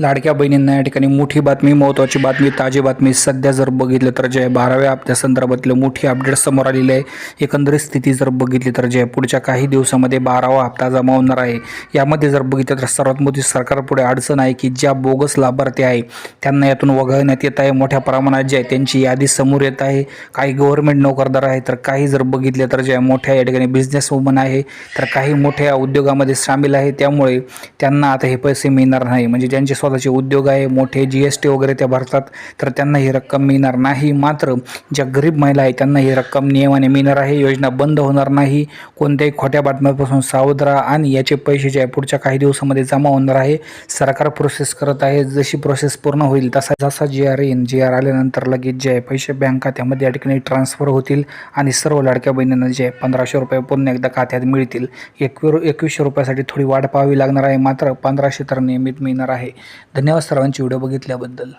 लाडक्या बहिणींना या ठिकाणी मोठी बातमी महत्त्वाची बातमी ताजी बातमी. सध्या जर बघितलं तर जे बाराव्या हप्त्या संदर्भातलं मोठी अपडेट समोर आलेली आहे. एकंदरीत स्थिती जर बघितली तर जे पुढच्या काही दिवसामध्ये बारावा हप्ता जमा होणार आहे. यामध्ये जर बघितलं तर सर्वात मोठी सरकारपुढे अडचण आहे की ज्या बोगस लाभार्थी आहे त्यांना यातून वगळण्यात येत आहे. मोठ्या प्रमाणात जे आहे त्यांची यादी समोर येत आहे. काही गव्हर्नमेंट नोकरदार आहे तर काही जर बघितले तर जे मोठ्या या ठिकाणी बिझनेस वुमन आहे तर काही मोठ्या उद्योगामध्ये सामील आहे. त्यामुळे त्यांना आता हे पैसे मिळणार नाही. म्हणजे ज्यांचे स्वतःचे उद्योग आहे मोठे जी एस टी वगैरे त्या भरतात. तर त्यांना ही रक्कम मिळणार नाही. मात्र ज्या गरीब महिला आहे त्यांना ही रक्कम नियमाने मिळणार आहे. योजना बंद होणार नाही. कोणत्याही खोट्या बातम्यांपासून सावध राहा आणि याचे पैसे जे आहे पुढच्या काही दिवसामध्ये जमा होणार आहे. सरकार प्रोसेस करत आहे. जशी प्रोसेस पूर्ण होईल तसा जसा जी आर येईन जी आर आल्यानंतर लगेच जे आहे पैसे बँक खात्यामध्ये या ठिकाणी ट्रान्सफर होतील आणि सर्व लाडक्या बहिणींना जे आहे पंधराशे रुपये पुन्हा एकदा खात्यात मिळतील. एकवी एकवीसशे रुपयासाठी थोडी वाढ पाहावी लागणार आहे. मात्र पंधराशे तर नियमित मिळणार आहे. धन्यवाद सर्वांची व्हिडिओ बघितल्याबद्दल.